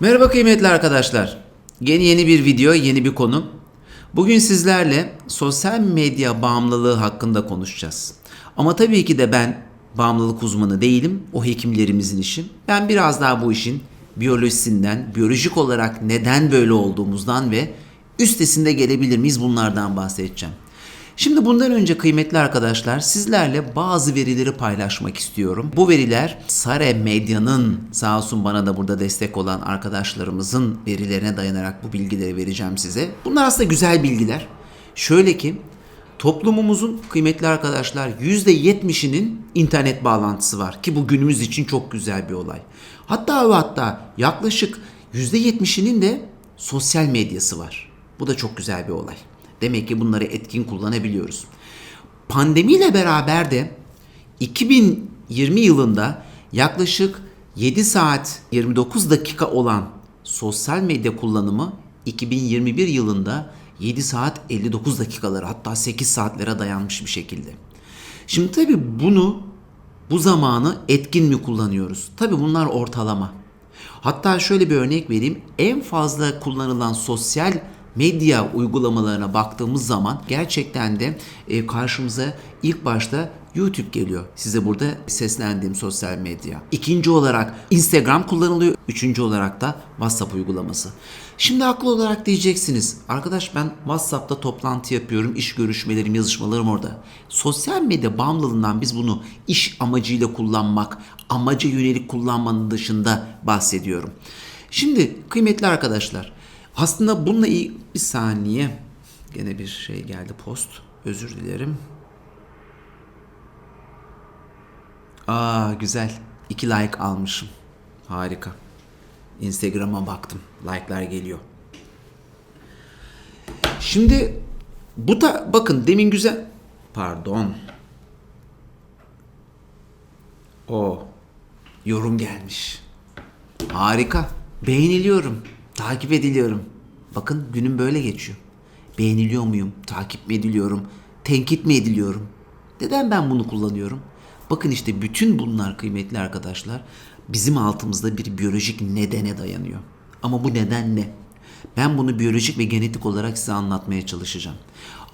Merhaba kıymetli arkadaşlar. Yeni yeni bir video, yeni bir konu. Bugün sizlerle sosyal medya bağımlılığı hakkında konuşacağız. Ama tabii ki de ben bağımlılık uzmanı değilim. O hekimlerimizin işi. Ben biraz daha bu işin biyolojisinden, biyolojik olarak neden böyle olduğumuzdan ve üstesinde gelebilir miyiz bunlardan bahsedeceğim. Şimdi bundan önce kıymetli arkadaşlar sizlerle bazı verileri paylaşmak istiyorum. Bu veriler Sare Medya'nın sağ olsun bana da burada destek olan arkadaşlarımızın verilerine dayanarak bu bilgileri vereceğim size. Bunlar aslında güzel bilgiler. Şöyle ki toplumumuzun kıymetli arkadaşlar %70'inin internet bağlantısı var ki bu günümüz için çok güzel bir olay. Hatta ve hatta yaklaşık %70'inin de sosyal medyası var. Bu da çok güzel bir olay. Demek ki bunları etkin kullanabiliyoruz. Pandemiyle beraber de 2020 yılında yaklaşık 7 saat 29 dakika olan sosyal medya kullanımı 2021 yılında 7 saat 59 dakikalara hatta 8 saatlere dayanmış bir şekilde. Şimdi tabii bunu bu zamanı etkin mi kullanıyoruz? Tabii bunlar ortalama. Hatta şöyle bir örnek vereyim. En fazla kullanılan sosyal medya uygulamalarına baktığımız zaman gerçekten de e, karşımıza ilk başta YouTube geliyor. Size burada seslendiğim sosyal medya. İkinci olarak Instagram kullanılıyor. Üçüncü olarak da WhatsApp uygulaması. Şimdi haklı olarak diyeceksiniz. Arkadaş ben WhatsApp'ta toplantı yapıyorum. iş görüşmelerim, yazışmalarım orada. Sosyal medya bağımlılığından biz bunu iş amacıyla kullanmak, amaca yönelik kullanmanın dışında bahsediyorum. Şimdi kıymetli arkadaşlar aslında bununla iyi bir saniye gene bir şey geldi post. Özür dilerim. Aa güzel. İki like almışım. Harika. Instagram'a baktım. Like'lar geliyor. Şimdi bu da bakın demin güzel. Pardon. O yorum gelmiş. Harika. Beğeniliyorum. Takip ediliyorum. Bakın günüm böyle geçiyor. Beğeniliyor muyum? Takip mi ediliyorum? Tenkit mi ediliyorum? Neden ben bunu kullanıyorum? Bakın işte bütün bunlar kıymetli arkadaşlar bizim altımızda bir biyolojik nedene dayanıyor. Ama bu neden ne? Ben bunu biyolojik ve genetik olarak size anlatmaya çalışacağım.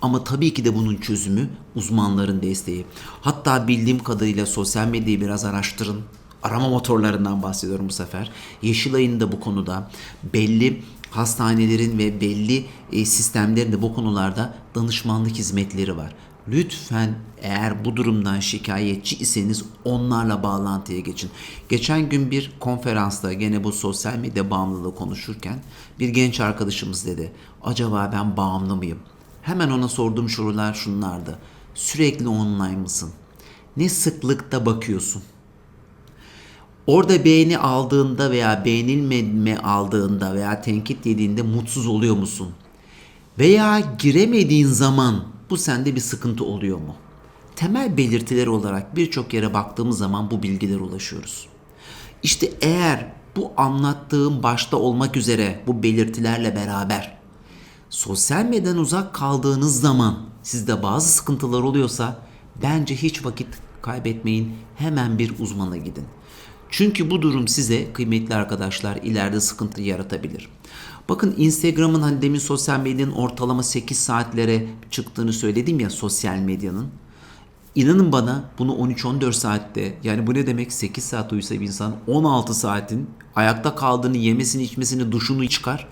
Ama tabii ki de bunun çözümü uzmanların desteği. Hatta bildiğim kadarıyla sosyal medyayı biraz araştırın. Arama motorlarından bahsediyorum bu sefer. Yeşilay'ın da bu konuda belli hastanelerin ve belli e, sistemlerin de bu konularda danışmanlık hizmetleri var. Lütfen eğer bu durumdan şikayetçi iseniz onlarla bağlantıya geçin. Geçen gün bir konferansta gene bu sosyal medya bağımlılığı konuşurken bir genç arkadaşımız dedi. Acaba ben bağımlı mıyım? Hemen ona sorduğum sorular şunlardı. Sürekli online mısın? Ne sıklıkta bakıyorsun? Orada beğeni aldığında veya beğenilmeme aldığında veya tenkit yediğinde mutsuz oluyor musun? Veya giremediğin zaman bu sende bir sıkıntı oluyor mu? Temel belirtiler olarak birçok yere baktığımız zaman bu bilgilere ulaşıyoruz. İşte eğer bu anlattığım başta olmak üzere bu belirtilerle beraber sosyal medyadan uzak kaldığınız zaman sizde bazı sıkıntılar oluyorsa bence hiç vakit kaybetmeyin. Hemen bir uzmana gidin. Çünkü bu durum size kıymetli arkadaşlar ileride sıkıntı yaratabilir. Bakın Instagram'ın hani demin sosyal medyanın ortalama 8 saatlere çıktığını söyledim ya sosyal medyanın. İnanın bana bunu 13-14 saatte yani bu ne demek 8 saat uyusa bir insan 16 saatin ayakta kaldığını yemesini içmesini duşunu çıkar.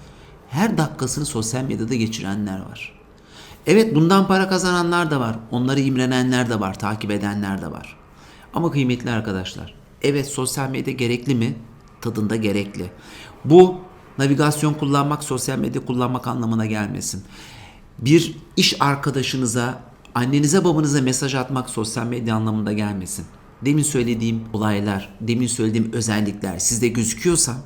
Her dakikasını sosyal medyada geçirenler var. Evet bundan para kazananlar da var. Onları imrenenler de var. Takip edenler de var. Ama kıymetli arkadaşlar Evet sosyal medya gerekli mi? Tadında gerekli. Bu navigasyon kullanmak, sosyal medya kullanmak anlamına gelmesin. Bir iş arkadaşınıza, annenize babanıza mesaj atmak sosyal medya anlamında gelmesin. Demin söylediğim olaylar, demin söylediğim özellikler sizde gözüküyorsa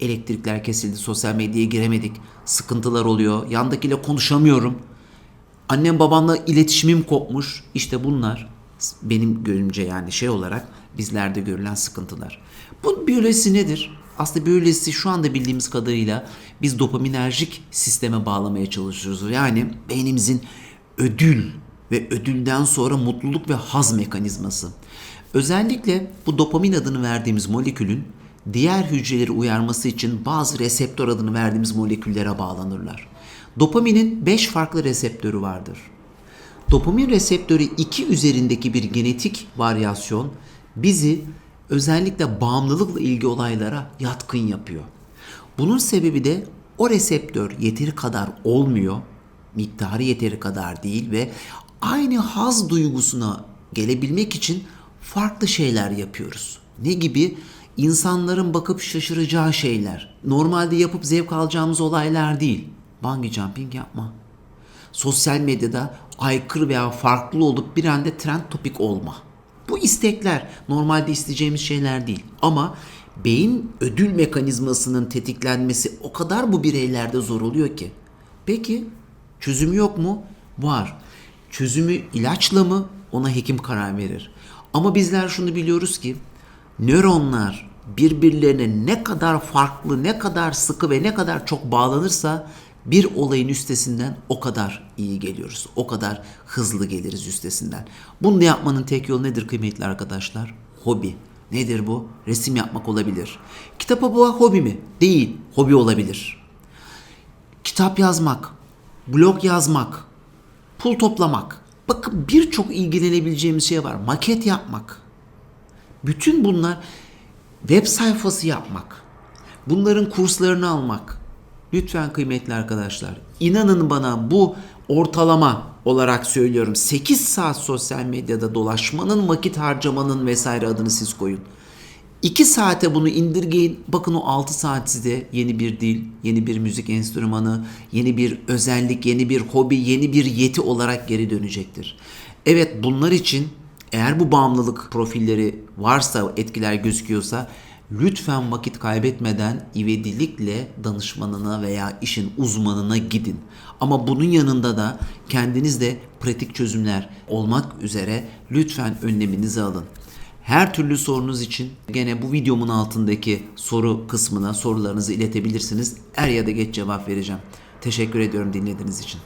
elektrikler kesildi, sosyal medyaya giremedik, sıkıntılar oluyor, yandakiyle konuşamıyorum. Annem babamla iletişimim kopmuş. İşte bunlar benim görümce yani şey olarak bizlerde görülen sıkıntılar. Bu biyolojisi nedir? Aslında biyolojisi şu anda bildiğimiz kadarıyla biz dopaminerjik sisteme bağlamaya çalışıyoruz. Yani beynimizin ödül ve ödülden sonra mutluluk ve haz mekanizması. Özellikle bu dopamin adını verdiğimiz molekülün diğer hücreleri uyarması için bazı reseptör adını verdiğimiz moleküllere bağlanırlar. Dopaminin 5 farklı reseptörü vardır. Dopamin reseptörü 2 üzerindeki bir genetik varyasyon bizi özellikle bağımlılıkla ilgili olaylara yatkın yapıyor. Bunun sebebi de o reseptör yeteri kadar olmuyor, miktarı yeteri kadar değil ve aynı haz duygusuna gelebilmek için farklı şeyler yapıyoruz. Ne gibi? İnsanların bakıp şaşıracağı şeyler. Normalde yapıp zevk alacağımız olaylar değil. Bungee jumping yapma sosyal medyada aykırı veya farklı olup bir anda trend topik olma. Bu istekler normalde isteyeceğimiz şeyler değil. Ama beyin ödül mekanizmasının tetiklenmesi o kadar bu bireylerde zor oluyor ki. Peki çözümü yok mu? Var. Çözümü ilaçla mı? Ona hekim karar verir. Ama bizler şunu biliyoruz ki nöronlar birbirlerine ne kadar farklı, ne kadar sıkı ve ne kadar çok bağlanırsa bir olayın üstesinden o kadar iyi geliyoruz. O kadar hızlı geliriz üstesinden. Bunu da yapmanın tek yolu nedir kıymetli arkadaşlar? Hobi. Nedir bu? Resim yapmak olabilir. Kitap okumak hobi mi? Değil. Hobi olabilir. Kitap yazmak, blog yazmak, pul toplamak. Bakın birçok ilgilenebileceğimiz şey var. Maket yapmak. Bütün bunlar web sayfası yapmak. Bunların kurslarını almak. Lütfen kıymetli arkadaşlar inanın bana bu ortalama olarak söylüyorum 8 saat sosyal medyada dolaşmanın vakit harcamanın vesaire adını siz koyun. 2 saate bunu indirgeyin. Bakın o 6 saat size yeni bir dil, yeni bir müzik enstrümanı, yeni bir özellik, yeni bir hobi, yeni bir yeti olarak geri dönecektir. Evet bunlar için eğer bu bağımlılık profilleri varsa, etkiler gözüküyorsa lütfen vakit kaybetmeden ivedilikle danışmanına veya işin uzmanına gidin. Ama bunun yanında da kendiniz de pratik çözümler olmak üzere lütfen önleminizi alın. Her türlü sorunuz için gene bu videomun altındaki soru kısmına sorularınızı iletebilirsiniz. Er ya da geç cevap vereceğim. Teşekkür ediyorum dinlediğiniz için.